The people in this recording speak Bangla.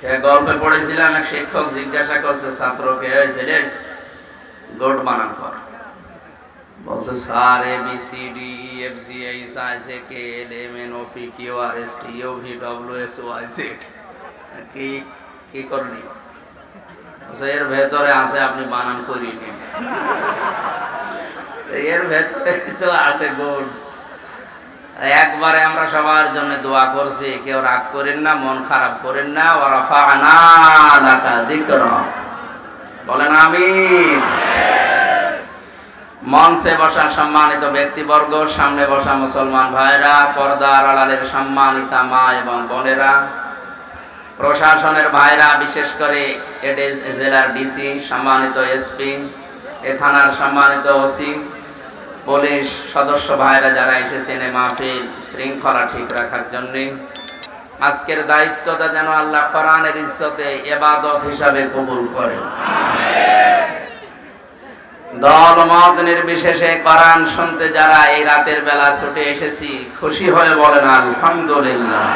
সে গল্পে পড়েছিলাম, এক শিক্ষক জিজ্ঞাসা করছে ছাত্রকে হয়েছে গোট বানান কর। বলছে, sir, A, B, C, D F C H, I say K, L, M, N, O, P, Q, R, S, T, U, V, W, X, Y, Z. কি কি করলি? এর ভেতরে আছে, আপনি বানান করিয়ে নিন। এর ভেতরে তো আছে গোট। একবারে আমরা সবার জন্য দোয়া করছি, কেউ রাগ করেন না, মন খারাপ করেন না বলেন আমি মঞ্চে বসা সম্মানিত ব্যক্তিবর্গ, সামনে বসা মুসলমান ভাইরা পর্দার আড়ালের সম্মানিতা মা এবং বোনেরা, প্রশাসনের ভাইরা, বিশেষ করে জেলার ডিসি, সম্মানিত এসপি, এ থানার সম্মানিত ওসি পুলিশ সদস্য ভাইরা যারা এসেছেন মাহফিল শৃঙ্খলা ঠিক রাখার জন্য, আজকের দায়িত্বটা যেন আল্লাহ কোরআনের ইজ্জতে এবাদত হিসাবে কবুল করেন। দল মত নির্বিশেষে কোরআন শুনতে যারা এই রাতের বেলা ছুটে এসেছি, খুশি হয়ে বলেন, আলহামদুলিল্লাহ।